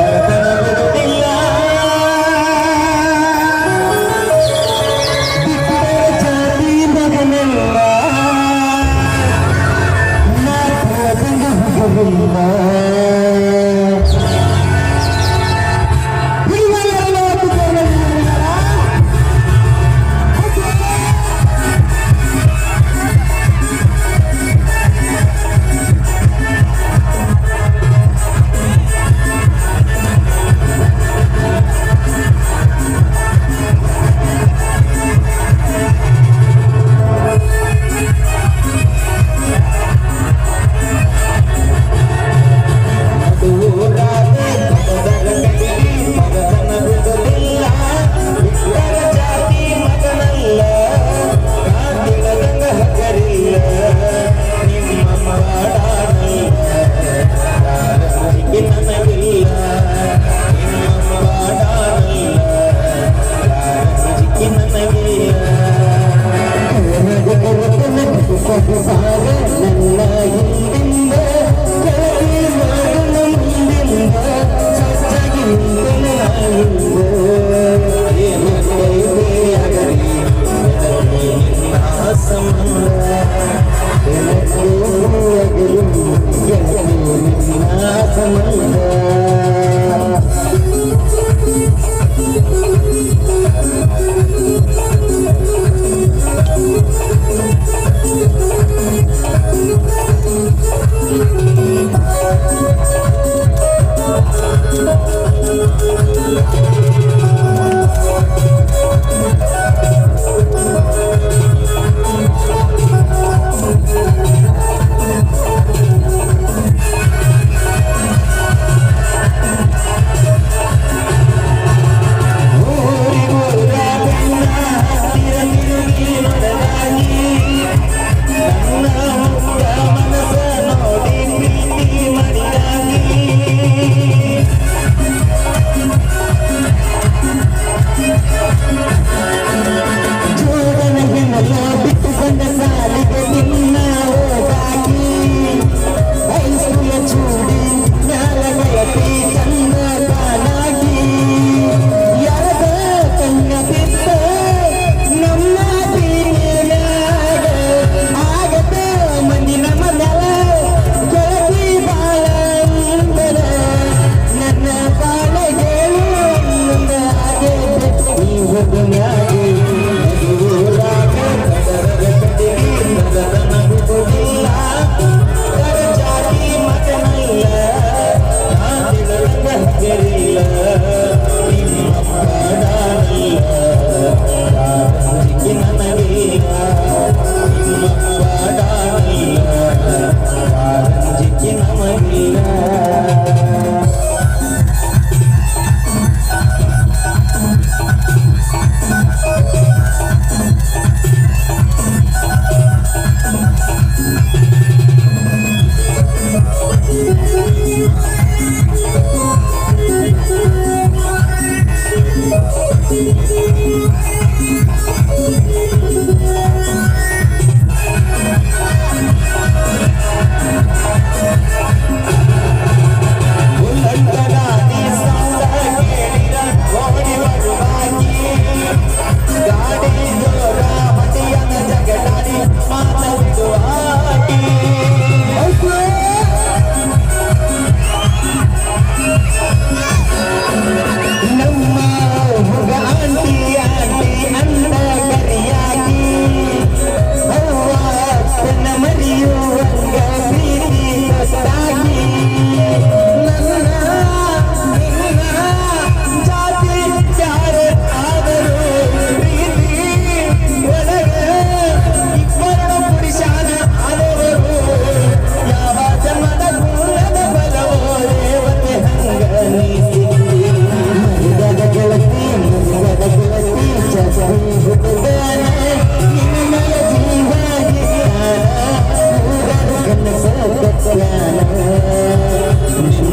Yeah.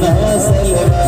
ناس الهام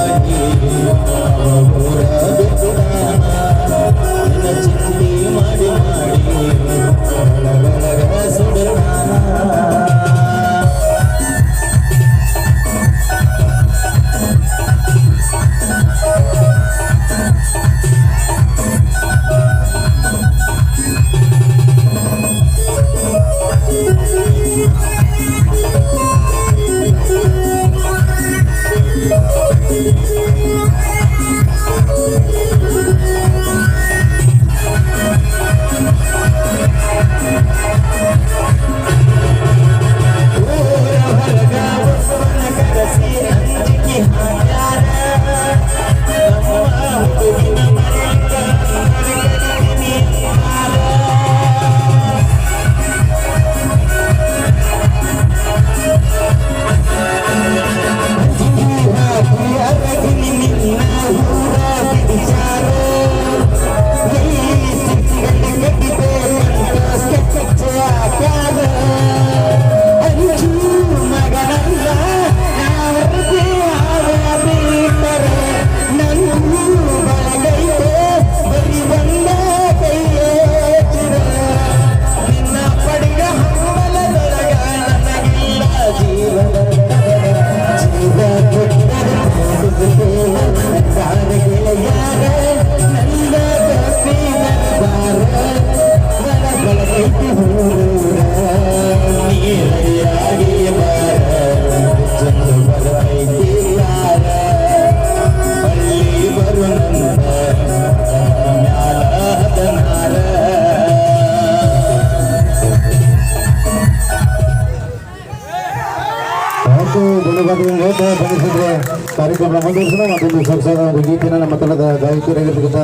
ಮತ್ತು ಗುಣಗಾರರಿಂದ ಬಯಸಿದ್ರೆ ಕಾರ್ಯಕ್ರಮ ಮುಂದುವರಿಸಲು ಮತ್ತೊಂದು ಒಂದು ಗೀತೆನ ನಮ್ಮ ತಂಡದ ಗಾಯಕಿಯರಾಗಿರ್ತಕ್ಕಂಥ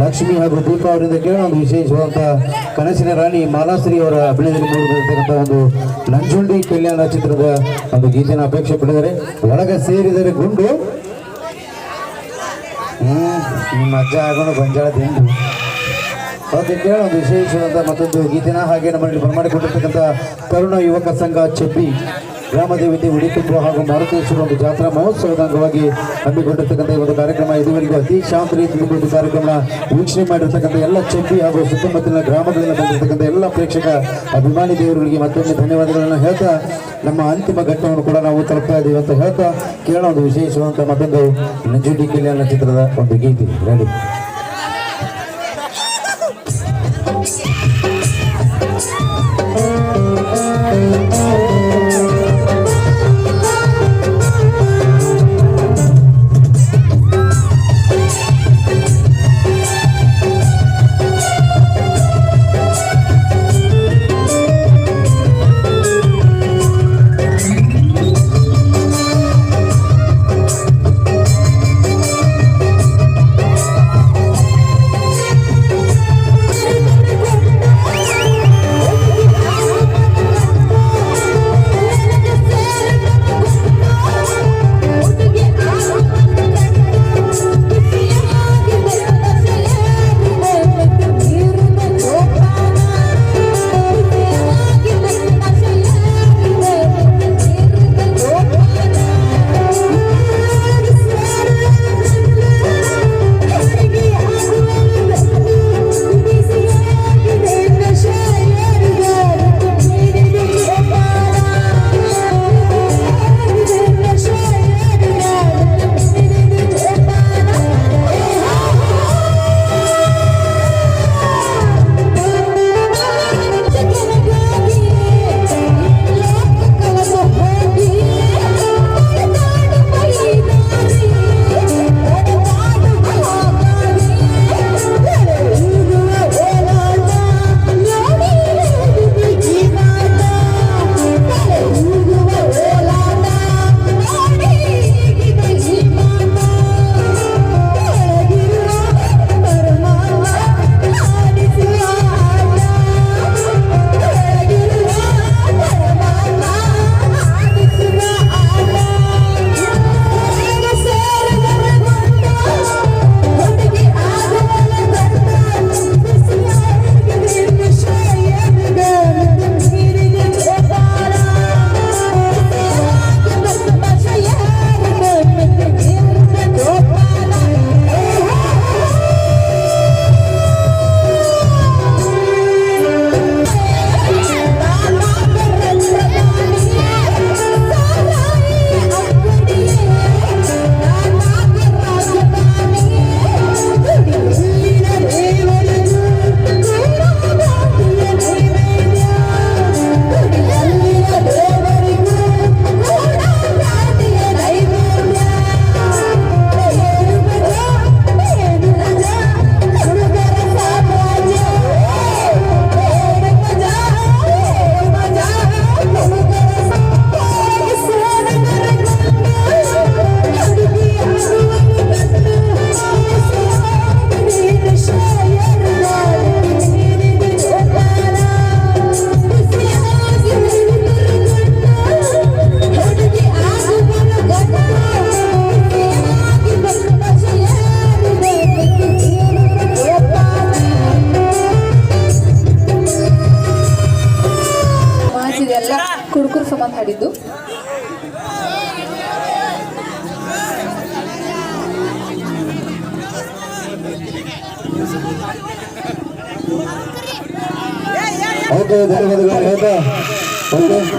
ಲಕ್ಷ್ಮಿ ಹಾಗೂ ದೀಪ ಅವರಿಂದ ಕೇಳೋ ಒಂದು ವಿಶೇಷವಾದಂಥ ಕನಸಿನ ರಾಣಿ ಮಾಲಾಶ್ರೀ ಅವರ ಅಭಿನಯದಲ್ಲಿ ಮೂಡಿದಿರ್ತಕ್ಕಂಥ ಒಂದು ನಂಜುಂಡಿ ಕಲ್ಯಾಣ ಚಿತ್ರದ ಒಂದು ಗೀತೆನ ಅಪೇಕ್ಷೆ ಪಡೆದರೆ ಒಳಗೆ ಸೇರಿದರೆ ಗುಂಡು. ನಿಮ್ಮ ಅಜ್ಜ ಆಗೋಣ, ಬಂಜಾಳ ತಿಂದು. ಓಕೆ ಕೇಳೋ ಒಂದು ವಿಶೇಷವಾದ ಮತ್ತೊಂದು ಗೀತೆನ ಹಾಗೆ ನಮ್ಮಲ್ಲಿ ಬರಮಾಡಿಕೊಂಡಿರ್ತಕ್ಕಂಥ ತರುಣ ಯುವಕ ಸಂಘ ಚೆಬ್ಬಿ. ಗ್ರಾಮ ದೇವತೆ ಉಡಿತುಂಬ ಹಾಗೂ ಮಾರುತೇಶ್ವರ ಒಂದು ಜಾತ್ರಾ ಮಹೋತ್ಸವದ ಅಂಗವಾಗಿ ಹಮ್ಮಿಕೊಂಡಿರ್ತಕ್ಕಂಥ ಒಂದು ಕಾರ್ಯಕ್ರಮ. ಇದುವರೆಗೂ ಅತಿ ಶಾಂತ ರೀತಿಯಲ್ಲಿ ಒಂದು ಕಾರ್ಯಕ್ರಮ ವೀಕ್ಷಣೆ ಮಾಡಿರ್ತಕ್ಕಂಥ ಎಲ್ಲ ಚೆಬ್ಬಿ ಹಾಗೂ ಸುತ್ತಮುತ್ತಲಿನ ಗ್ರಾಮಗಳಿಂದ ಬಂದಿರತಕ್ಕಂಥ ಎಲ್ಲ ಪ್ರೇಕ್ಷಕ ಅಭಿಮಾನಿ ದೇವರುಗಳಿಗೆ ಮತ್ತೊಮ್ಮೆ ಧನ್ಯವಾದಗಳನ್ನು ಹೇಳ್ತಾ ನಮ್ಮ ಅಂತಿಮ ಘಟ್ಟವನ್ನು ಕೂಡ ನಾವು ತಲುಪ್ತಾ ಇದ್ದೀವಿ ಅಂತ ಹೇಳ್ತಾ ಕೇಳೋ ಒಂದು ವಿಶೇಷವಾದಂಥ ಮತ್ತೊಂದು ನಂಜುಂಡಿ ಕಲ್ಯಾಣ ಚಿತ್ರದ ಒಂದು ಗೀತೆ. ರೆಡಿ.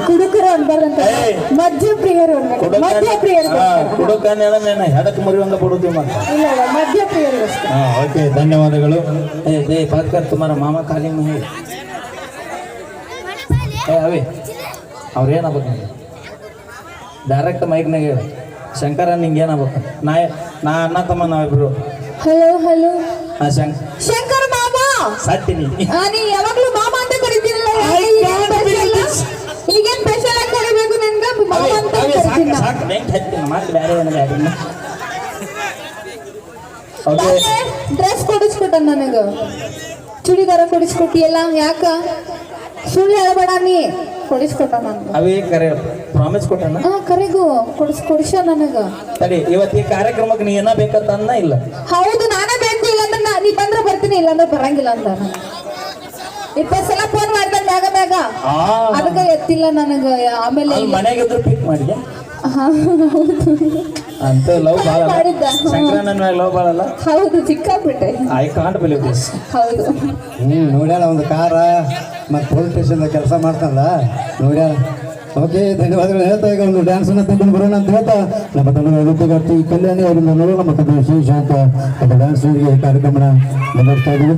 ಕುಡುಕರು ಮಧ್ಯ ಪ್ರಿಯರು ಮಧ್ಯ ಪ್ರಿಯರು ಓಕೆ ಧನ್ಯವಾದಗಳು. ಏ ಮಾಮ ಖಾಲಿ ಮುಹಿ. ಏ ಅವಿ ಅವ್ರೇನಾಗ್ಬೇಕು ನಿಂಗೆ? ಡೈರೆಕ್ಟ್ ಮೈಕ್ನಾಗ ಹೇಳಿ. ಶಂಕರ ನಿಂಗೆ ಏನಾಗ್ಬೇಕು ನಾ ನಾ ಅಣ್ಣ ತಮ್ಮ ನಾವಿಬ್ರು. ಹಲೋ ಹಲೋ ಶಂಕರ್ ಮಾಮ! ಸತ್ಯ ನೀ ಯಾವಾಗ್ಲೂ ಮಾಮ ಅಂತ ಕರಿತೀರಲ್ಲ ಈಗೇನ್ ಸ್ಪೆಷಲ್ ಆಗಿ ಕರಿಬೇಕು ನಿನ್ಗ? ಮಾಮ ಅಂತ ಕರಿತೀನಿ ಸಾಕು ಹತ್ತೀನಿ ಮತ್ತೆ ಬೇರೆ ಡ್ರೆಸ್ ಕೊಡಿಸ್ಕೊಟ್ಟ ನನಗ. ಚೂಡಿದಾರ ಕೊಡಿಸ್ಕೊಟ್ಟಿಯಲ್ಲ ಯಾಕ? ಸುಳ್ಳು ಹೇಳ್ಬೇಡ ನೀ. ಕೊಡಿಸ್ಕೊಟ್ಟ ನಾನು. ಅವೇ ಕರೆ ಪ್ರಾಮಿಸ್ ಕೊಟ್ಟನ ಹಾ ಕರೆಗು ಕೊಡಿಸ್ ಕೊಡಿಸ ನನಗ. ತಡಿ ಇವತ್ತು ಈ ಕಾರ್ಯಕ್ರಮಕ್ಕೆ ನೀ ಏನ ಬೇಕಂತ ಅನ್ನ ಇಲ್ಲ. ಹೌದು ನಾನೇ ನಾ ಬಂದ್ರೆ ಬರ್ತೀನಿ ಇಲ್ಲಾಂದ್ರೆ ಬರಂಗಿಲ್ಲ ಅಂತ ಇಪ್ಪತ್ತು ಸಲ ಫೋನ್ ಮಾಡ್ದೆ ಬೇಗ ಬೇಗ. ಆ ಅದಕ್ಕೆ ಎತ್ತಿಲ್ಲ ನನಗ ಆಮೇಲೆ ಮನೆಗೆ ಮನೆಗಿದ್ರು ಪಿಕ್ ಮಾಡಿದೆ ಅಂತ ಲವ್ ಬಾಳ. ಸಂಕ್ರಾಂತ ಮ್ಯಾಗ ಲವ್ ಬಾಳಲ್ಲ? ಹೌದು ಸಿಕ್ಕಾಬಿಟ್ಟೆ ಐ ಕಾಂಟ್ ಬಿಲೀವ್ ದಿಸ್ ಹೌದು. ಹ್ಞೂ ನೋಡ್ಯಾಳ ಒಂದು ಕಾರ ಮತ್ತೆ ಪೊಲೀಸ್ ಸ್ಟೇಷನ್ದಾಗ ಕೆಲಸ ಮಾಡ್ತಾನಲ್ಲ ನೋಡ್ಯಾಳ. ಓಕೆ, ಧನ್ಯವಾದಗಳು. ಹೇಳ್ತಾ ಈಗ ಒಂದು ಡ್ಯಾನ್ಸನ್ನು ತಗೊಂಡು ಬರೋಣ ಅಂತ ಹೇಳ್ತಾ ನಮ್ಮ ತಂಡದ ನೃತ್ಯಗಾರ್ತಿ ಕಲ್ಯಾಣಿ ಅವರಿಂದ ನೋಡೋಣ ಮತ್ತು ವಿಶೇಷ ಅಂತ ಡ್ಯಾನ್ಸ್ ಕಾರ್ಯಕ್ರಮನ ಮುಂದುವರಿಸ್ತಾ ಇದ್ದೀವಿ.